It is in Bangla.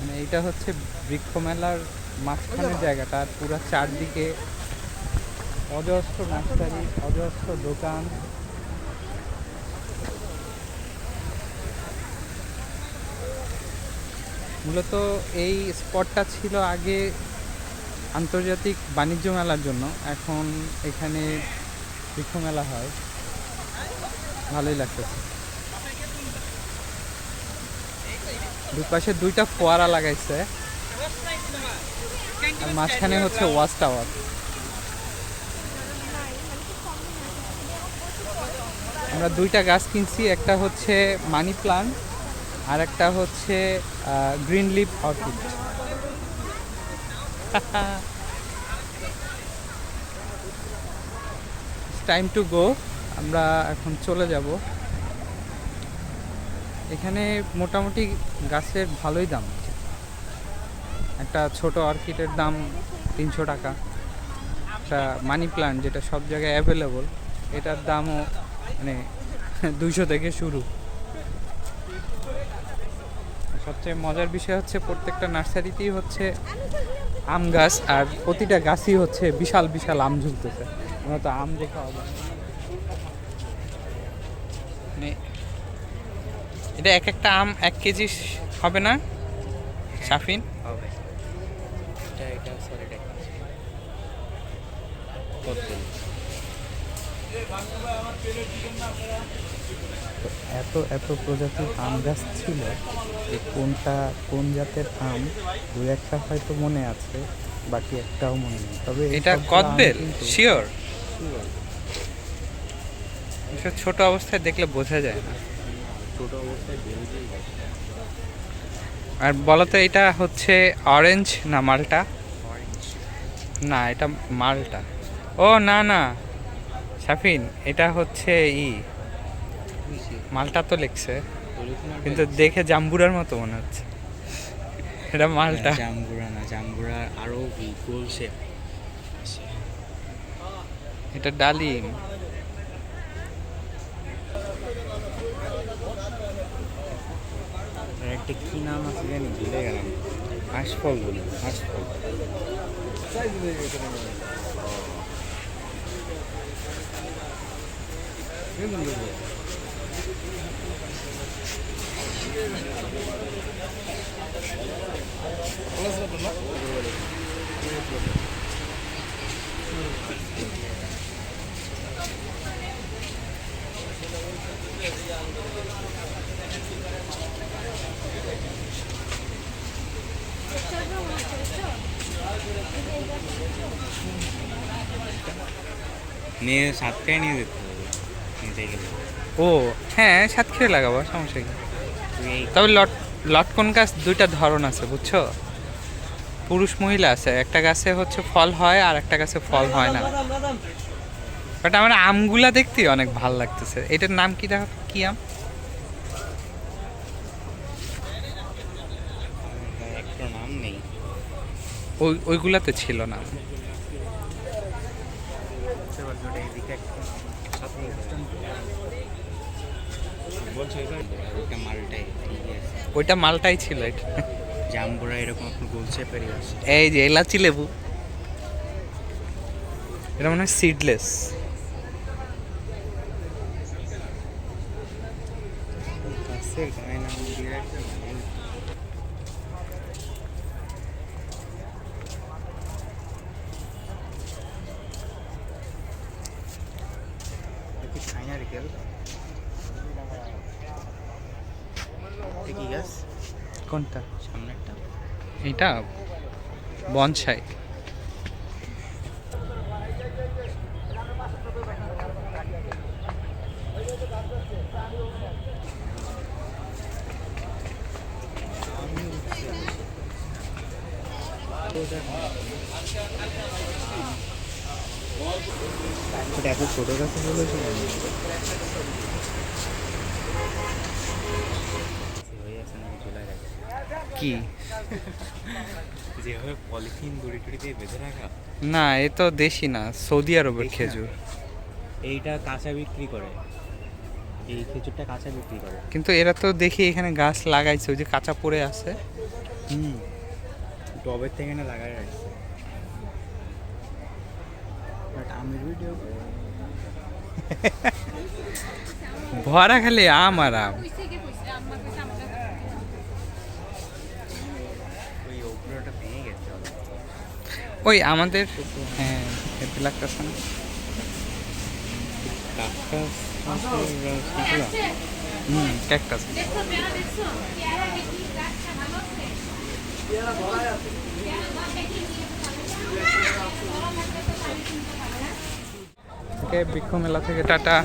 মানে এটা হচ্ছে বৃক্ষ মেলার মাঝখানের জায়গাটা আর পুরো চারদিকে অজস্র নার্সারি অজস্র দোকান। মূলত এই স্পটটা ছিল আগে আন্তর্জাতিক বাণিজ্য মেলার জন্য। এখন এখানে বৃক্ষ মেলা হয়। ভালোই লাগতেছে। দুপাশে দুইটা ফোয়ারা লাগাইছে। আর মাঝখানে হচ্ছে ওয়াচ টাওয়ার। আমরা দুইটা গাছ কিনছি, একটা হচ্ছে মানি প্লান্ট আর একটা হচ্ছে green lip orchid. Time to go আমরা এখন চলে যাব। এখানে মোটামুটি গাছের ভালোই দাম আছে। একটা ছোট অর্কিডের দাম তিনশো টাকা। একটা মানি প্লান্ট যেটা সব জায়গায় অ্যাভেলেবল এটার দামও মানে দুইশো থেকে শুরু। সবচেয়ে মজার বিষয় হচ্ছে প্রত্যেকটা নার্সারিতেই হচ্ছে আম গাছ, আর প্রতিটা গাছই হচ্ছে বিশাল বিশাল আম ঝুলতেছে। আমরা তো আম দেখে। মানে এটা এক একটা আম এক কেজি হবে না? সাফিন? হবে। এটা এটা এত এত প্রজাতির আম গাছ ছিল যে কোনটা কোন জাতের আম দু একটা হয়তো মনে আছে বাকি একটাও মনে নেই। তবে এটা কদবেল শিওর? ছোট অবস্থায় দেখলে বোঝা যায় না। অবস্থায় আর বলতো এটা হচ্ছে অরেঞ্জ না মালটা? না এটা মালটা। ও না না। সাফিন এটা হচ্ছে ই। মালটা তো লিখছে। কিন্তু দেখে জাম্বুরার মতো মনে হচ্ছে। এটা মালটা। জাম্বুরা না জাম্বুরা আরও গোল শেপ এটা ডালিম। একটা কি নাম আছে জানি ভুলে গেলাম আশফল বলি আশফল নিয়ে সাতটায় নিয়ে যেতে হবে। ও হ্যাঁ সাতক্ষীরা লাগাবো সমস্যা কি? তবে লট লটকন গাছ? দুইটা ধরন আছে, বুঝছ? পুরুষ মহিলা আছে, একটা গাছে হচ্ছে ফল হয়, আর একটা গাছে ফল হয় না। বাট আমার আমগুলা দেখতে অনেক ভালো লাগতেছে। এটার নাম কি দেখো? কি আম একটা নাম নেই ওই ওইগুলাতে ছিল না। ওইটা মালটাই ছিল এটা। জাম্বুরা এরকম আপনার গোল শেপেরই আছে। এই যে এলাচি লেবু। এটা মনে হয় সিডলেস গাছের গায়ে নাম দিয়ে রাখতে ভালো। এটা কি ছাই নারকেল? কি গাছ কোনটা? সামনেরটা। এটা বনসাই। ওটা এত ছোট গাছে বলেছে কি? যেভাবে পলিথিন দড়ি টড়ি দিয়ে বেঁধে রাখা। না এ তো দেশি না সৌদি আরবের খেজুর। এইটা কাঁচা বিক্রি করে। এই খেজুরটা কাঁচা বিক্রি করে। কিন্তু এরা তো দেখি এখানে গাছ লাগাইছে ওই যে কাঁচা পড়ে আছে। হুম। টবের থেকে না লাগাই রাখছে। ভরা খালি আম আর আম। ওই আমাদের হ্যাঁ খেতে লাগতেছে না হুম ক্যাকটাস ওকে বৃক্ষ মেলা থেকে টাটা।